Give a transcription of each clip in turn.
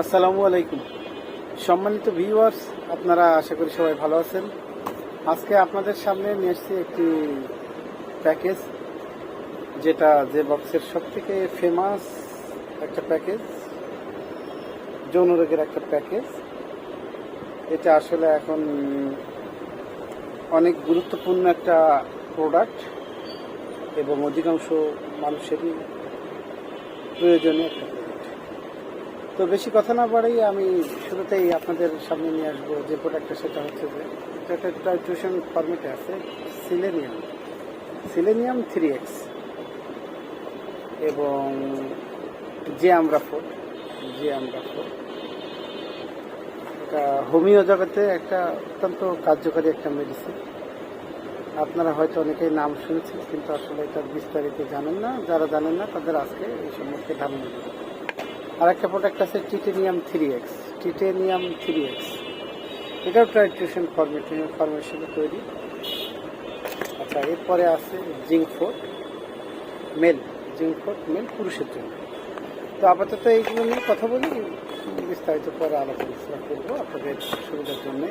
আসসালামু আলাইকুম। সম্মানিত ভিউয়ার্স আপনারা আশা করি সবাই ভালো আছেন। আজকে আপনাদের সামনে নিয়ে এসেছি একটি প্যাকেজ যেটা যে বক্সের সব থেকে ফেমাস একটা প্যাকেজ যৌন রোগের একটা প্যাকেজ এটা আসলে এখন অনেক গুরুত্বপূর্ণ একটা প্রোডাক্ট এবং অধিকাংশ মানুষেরই প্রয়োজনীয় একটা তো বেশি কথা না বাড়াই আমি শুরুতেই আপনাদের সামনে নিয়ে আসব যে প্রোডাক্টটা সেটা হচ্ছে যে এটা একটা টিউশন ফর্মেটে আছে সিলেনিয়াম সিলেনিয়াম থ্রি এক্স এবং যে আমরা ফোর, যে আমরা ফোর। এটা হোমিও জগতে একটা অত্যন্ত কার্যকারী একটা মেডিসিন আপনারা হয়তো অনেকেই নাম শুনেছেন, কিন্তু আসলে এটা বিস্তারিত জানেন না। যারা জানেন না, তাদের আজকে এই সম্পর্কে ধারণা দেবো আর একটা প্রোডাক্ট আছে titanium three X titanium three X এটাও ট্রাইট্রেশন ফরমেশন ফরমেশনে তৈরি। আচ্ছা এরপরে আছে zinc forte male zinc forte male পুরুষের জন্য। তো আপাতত এইগুলো নিয়ে কথা বলি, বিস্তারিত পরে আলোচনা করব আপনাদের সুবিধার জন্য।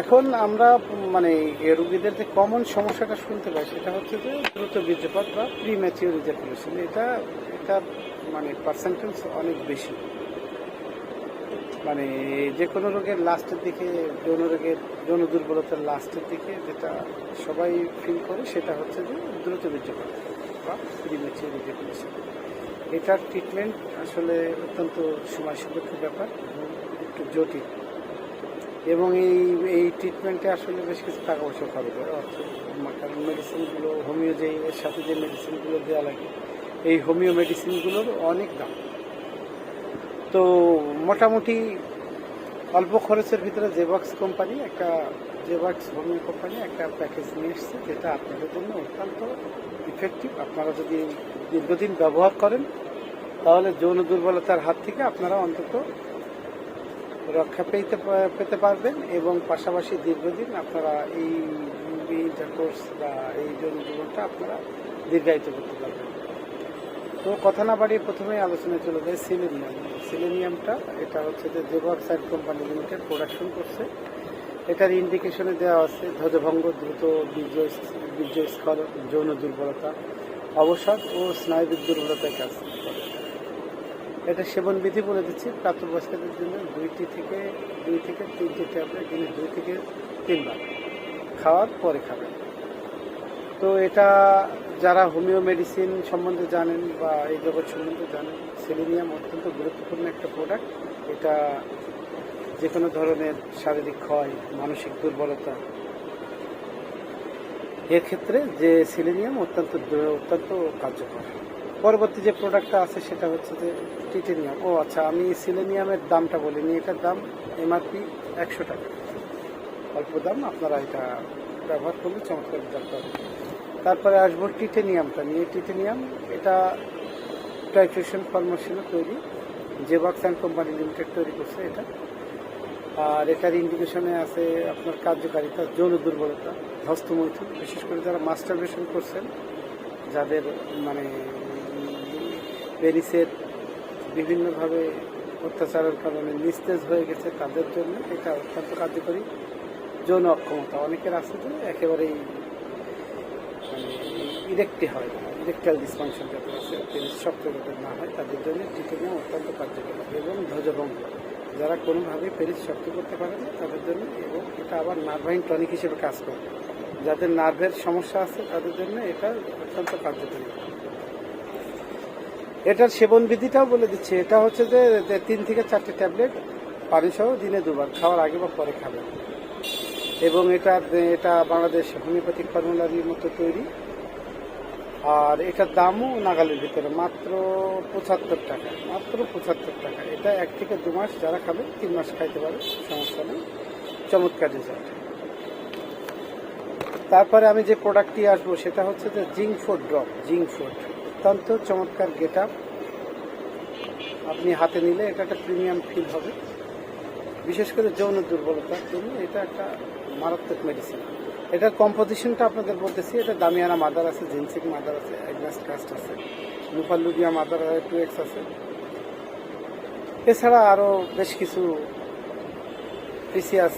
এখন আমরা মানে রোগীদের যে কমন সমস্যাটা শুনতে পাই, সেটা হচ্ছে যে দ্রুত বীর্যপাত বা প্রি ম্যাচিওর ইজাকুলেশন এটা এটা মানে পার্সেন্টেজ অনেক বেশি। মানে যে কোনো রোগের লাস্টের দিকে, যৌন রোগের, যৌন দুর্বলতার লাস্টের দিকে যেটা সবাই ফিল করে, সেটা হচ্ছে যে দ্রুত বীর্যপাত বা প্রি ম্যাচিওর ইজাকুলেশন এটার ট্রিটমেন্ট আসলে অত্যন্ত সময় সাপেক্ষ ব্যাপার এবং একটু জটিল। এবং এই এই ট্রিটমেন্টে আসলে বেশ কিছু টাকা পয়সা খরচ হয়। অর্থ কারণ মেডিসিনগুলো হোমিও যে এর সাথে যে মেডিসিনগুলো দেওয়া লাগে, এই হোমিও মেডিসিনগুলোর অনেক দাম। তো মোটামুটি অল্প খরচের ভিতরে জেবক্স কোম্পানি একটা জেবক্স হোমিও কোম্পানি একটা প্যাকেজ নিয়ে এসছে, যেটা আপনাদের জন্য অত্যন্ত ইফেক্টিভ আপনারা যদি দীর্ঘদিন ব্যবহার করেন, তাহলে যৌন দুর্বলতার হাত থেকে আপনারা অন্তত রক্ষা পেতে পেতে পারবেন এবং পাশাপাশি দীর্ঘদিন আপনারা এই ইন্টারকোর্স বা এই যৌন জীবনটা আপনারা দীর্ঘায়িত করতে পারবেন। তো কথা না বাড়িয়ে প্রথমেই আলোচনায় চলে যায় সিলেনিয়াম সিলেনিয়ামটা এটা হচ্ছে যে জেবক্সাইড কোম্পানি লিমিটেড প্রোডাকশন করছে। এটার ইন্ডিকেশনে দেওয়া আছে ধ্বজভঙ্গ, দ্রুত বীর্য বীর্যস্খলন যৌন দুর্বলতা, অবসাদ ও স্নায়বিক দুর্বলতায় করে এটা সেবন বিধি বলে দিচ্ছি, প্রাপ্তবয়স্কদের জন্য দুইটি থেকে, দুই থেকে তিনটি ট্যাবলেট দিনে দুই থেকে তিনবার। খাওয়ার পরে খাবেন। তো এটা যারা হোমিও মেডিসিন সম্বন্ধে জানেন বা এই জগৎ সম্বন্ধে জানেন, সেলিনিয়াম অত্যন্ত গুরুত্বপূর্ণ একটা প্রোডাক্ট এটা যে কোনো ধরনের শারীরিক ক্ষয়, মানসিক দুর্বলতা, এক্ষেত্রে যে সিলেনিয়াম অত্যন্ত অত্যন্ত কার্যকর। পরবর্তী যে প্রোডাক্টটা আছে সেটা হচ্ছে যে টিটেনিয়াম ও আচ্ছা আমি সিলেনিয়ামের দামটা বলিনি, এটার দাম এমআরপি একশো টাকা। অল্প দাম, আপনারা এটা ব্যবহার করলে চমৎকার রেজাল্ট তারপরে আসব টিটেনিয়ামটা নিয়ে। টিটেনিয়াম এটা টাইট্রেশন ফরমেশনে তৈরি। জেবাক্স অ্যান্ড কোম্পানি লিমিটেড তৈরি করছে এটা। আর এটার ইন্ডিকেশনে আছে আপনার কার্যকারিতা, যৌন দুর্বলতা, হস্তমৈথুন। বিশেষ করে যারা মাস্টারবেশন করছেন, যাদের মানে পেরিসের বিভিন্নভাবে অত্যাচারের কারণে নিস্তেজ হয়ে গেছে তাদের জন্য। এটা অত্যন্ত কার্যকরী যৌন অক্ষমতা। অনেকের আছে যে একেবারেই মানে হয় ইরেকটাল ডিসফাংশন যাতে আছে পেরিস শক্ত যাতে না হয়, তাদের জন্য টিটেনিয়াম অত্যন্ত কার্যকরী। এবং ধ্বজভঙ্গ, যারা কোনোভাবে পেরিস শক্ত করতে পারে না, তাদের জন্য এবং এটা আবার নার্ভাইন টনিক হিসেবে কাজ করে। যাদের নার্ভের সমস্যা আছে, তাদের জন্য এটা অত্যন্ত কার্যকরী। এটার সেবন বিধিটাও বলে দিচ্ছে। এটা হচ্ছে যে তিন থেকে চারটে ট্যাবলেট পানি সহ দিনে দুবার, খাওয়ার আগে বা পরে খাবেন এবং এটা এটা বাংলাদেশ হোমিওপ্যাথিক ফর্মুলারির মতো তৈরি। আর এটার দামও নাগালের ভিতরে, মাত্র পঁচাত্তর টাকা, মাত্র পঁচাত্তর টাকা। এটা এক থেকে দু মাস যারা খাবে, তিন মাস খাইতে পারে, সমস্যা নেই। চমৎকার রেজাল্ট তারপরে আমি যে প্রোডাক্টটি আসব, সেটা হচ্ছে যে zinc food drop, zinc food অত্যন্ত চমৎকার গেট আপ আপনি হাতে নিলে এটা একটা প্রিমিয়াম ফিল হবে। বিশেষ করে যৌন দুর্বলতার জন্য এটা একটা মারাত্মক মেডিসিন এটার কম্পোজিশনটা আপনাদের বলতেছি, এটা দামিয়ানা মাদার আছে, জিনসিক মাদার আছে অ্যাগনাস্ট কাস্ট আছে লুপালুডিয়া মাদার টু এক্স আছে। এছাড়া আরও বেশ কিছু পিসিয়াস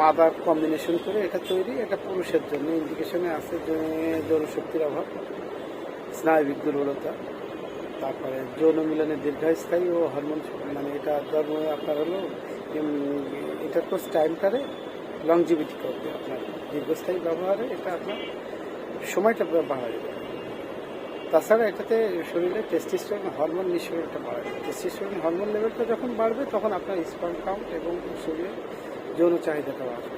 মাদার কম্বিনেশন করে এটা তৈরি, এটা পুরুষের জন্য। ইন্ডিকেশনে আছে যে, যৌনশক্তির অভাব। স্নায়বিক দুর্বলতা তারপরে যৌন মিলনের দীর্ঘস্থায়ী ও হরমোন মানে এটা ধর্ম আপনার হলো উম, এটার কোর্স টাইমটারে লংজিভিটি করবে আপনার। দীর্ঘস্থায়ী ব্যবহারে এটা আপনার সময়টা বাড়ায় তাছাড়া এটাতে শরীরে টেস্টিস্টোরেন হরমোন নিঃসরণটা বাড়ায় টেস্টিস্টোরেন হরমোন লেভেলটা যখন বাড়বে তখন আপনার স্পার্ম কাউন্ট এবং শরীরে যৌন চাহিদাটা বাড়বে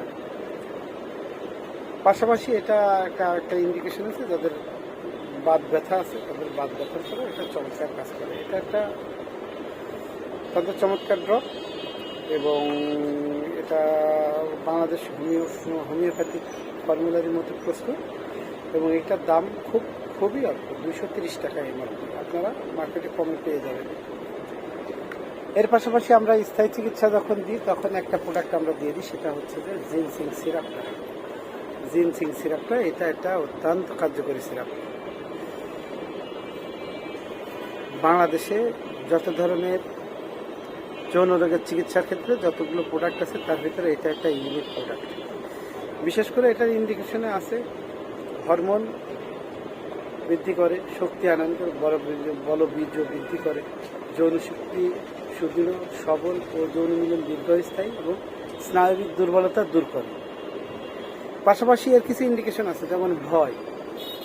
পাশাপাশি এটা একটা একটা ইন্ডিকেশন আছে যাদের বাত ব্যথা আছে তাদের বাত ব্যথার জন্য এটা চমৎকার কাজ করে। এটা একটা তাদের চমৎকার ড্রপ এবং এটা বাংলাদেশ হোমিও, হোমিওপ্যাথিক ফর্মুলারির মতো প্রস্তুত এবং এটার দাম খুব, খুবই অল্প, দুইশো তিরিশ টাকা এমআরপি আপনারা মার্কেটে কমে পেয়ে যাবেন। এর পাশাপাশি আমরা স্থায়ী চিকিৎসা যখন দিই, তখন একটা প্রোডাক্ট আমরা দিয়ে দিই, সেটা হচ্ছে যে জিনসিং সিরাপটা। জিনসিং সিরাপটা, এটা একটা অত্যন্ত কার্যকরী সিরাপ। বাংলাদেশে যত ধরনের যৌন রোগের চিকিৎসার ক্ষেত্রে যতগুলো প্রোডাক্ট আছে, তার ভিতরে এটা একটা ইউনিক প্রোডাক্ট বিশেষ করে এটার ইন্ডিকেশনে আছে হরমোন বৃদ্ধি করে, শক্তি আনয়ন করে বড় বলবীর্য বৃদ্ধি করে, যৌন শক্তি সুদৃঢ়, সবল ও যৌন মিলন দীর্ঘস্থায়ী এবং স্নায়বিক দুর্বলতা দূর করে। পাশাপাশি এর কিছু ইন্ডিকেশন আছে, যেমন ভয়,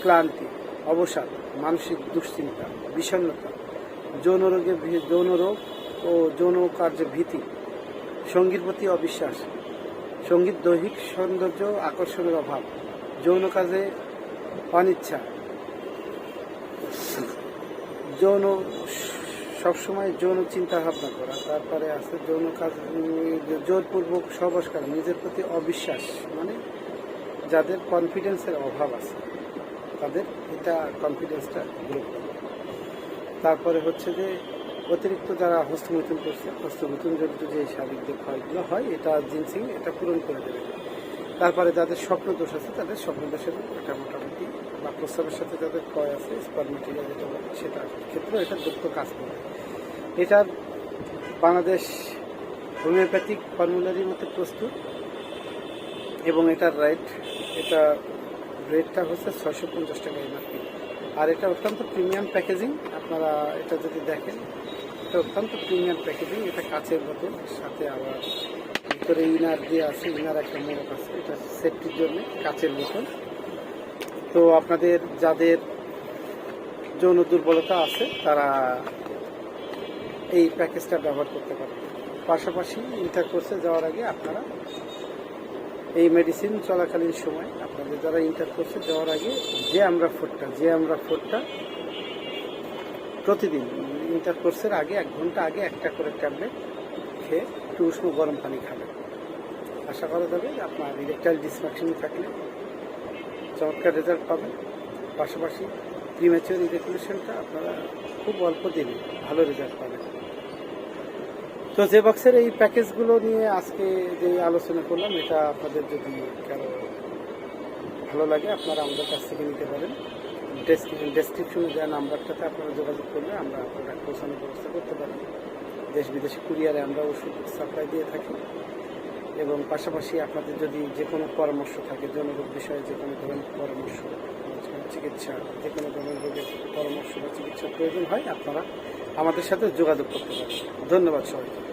ক্লান্তি, অবসাদ, মানসিক দুশ্চিন্তা, বিষণ্ণতা যৌন রোগের ভী- যৌন রোগ ও যৌন কার্যের ভীতি, সঙ্গীর প্রতি অবিশ্বাস, সংগীত দৈহিক সৌন্দর্য আকর্ষণের অভাব, যৌন কাজে অনিচ্ছা। যৌন, সবসময় যৌন চিন্তা ভাবনা করা, তারপরে আছে যৌন কাজ, জোরপূর্বক সবস্কার নিজের প্রতি অবিশ্বাস মানে যাদের কনফিডেন্সের অভাব আছে, তাদের এটা কনফিডেন্সটা গ্রো করে। তারপরে হচ্ছে যে অতিরিক্ত যারা হস্তমৈথুন করছে, হস্তমৈথুন জড়িত যে শারীরিক যে ক্ষয়গুলো হয়, এটা জিনসিং, এটা পূরণ করে দেবে। তারপরে যাদের স্বপ্ন দোষ আছে, তাদের স্বপ্ন দোষের এটা মোটামুটি বা প্রস্তাবের সাথে যাদের ক্ষয় আছে স্পারমেটিরিয়া যেটা বলে সেটার ক্ষেত্রে এটা দ্রুত কাজ করবে এটার বাংলাদেশ হোমিওপ্যাথিক ফর্মুলারির মতো প্রস্তুত এবং এটার রাইট এটা রেটটা হচ্ছে ছয়শো পঞ্চাশ টাকা এমআরপি আর এটা অত্যন্ত প্রিমিয়াম প্যাকেজিং আপনারা এটা যদি দেখেন, এটা অত্যন্ত প্রিমিয়াম প্যাকেজিং এটা কাচের বোতল, সাথে আবার ভিতরে ইনার দিয়ে আছে, ইনার একটা মোড়ক আছে, এটা সেফটির জন্য কাচের বোতল। তো আপনাদের যাদের যৌন দুর্বলতা আছে, তারা এই প্যাকেজটা ব্যবহার করতে পারেন। পাশাপাশি ইন্টার কোর্সে যাওয়ার আগে আপনারা এই মেডিসিন চলাকালীন সময় আপনাদের যারা ইন্টার কোর্সে দেওয়ার আগে যে আমরা ফোরটা যে আমরা ফোরটা প্রতিদিন ইন্টার কোর্সের আগে এক ঘণ্টা আগে একটা করে ট্যাবলেট খেয়ে একটু উষ্ণ গরম পানি খাবেন আশা করা যাবে আপনার ইলেকট্রাইল ডিসফ্যাকশন থাকলে চমৎকার রেজাল্ট পাবেন। পাশাপাশি প্রিম্যাচিওর ইরেকুলেশনটা আপনারা খুব অল্প দিনে ভালো রেজাল্ট পাবেন। তো যে বক্সের এই প্যাকেজগুলো নিয়ে আজকে যে আলোচনা করলাম, এটা আপনাদের যদি কারও ভালো লাগে, আপনারা আমাদের কাছ থেকে নিতে পারেন। ডেসক্রিপশনে দেওয়া নাম্বারটাতে আপনারা যোগাযোগ করলে আমরা প্রোডাক্ট পৌঁছানোর ব্যবস্থা করতে পারি। দেশ বিদেশি কুরিয়ারে আমরা ওষুধ সাপ্লাই দিয়ে থাকি এবং পাশাপাশি আপনাদের যদি যে কোনো পরামর্শ থাকে, জনরোগ বিষয়ে যে কোনো ধরনের পরামর্শ, চিকিৎসা যে কোনো ধরনের রোগের পরামর্শ বা চিকিৎসার প্রয়োজন হয়, আপনারা আমাদের সাথে যোগাযোগ করতে পারেন ধন্যবাদ সবাইকে।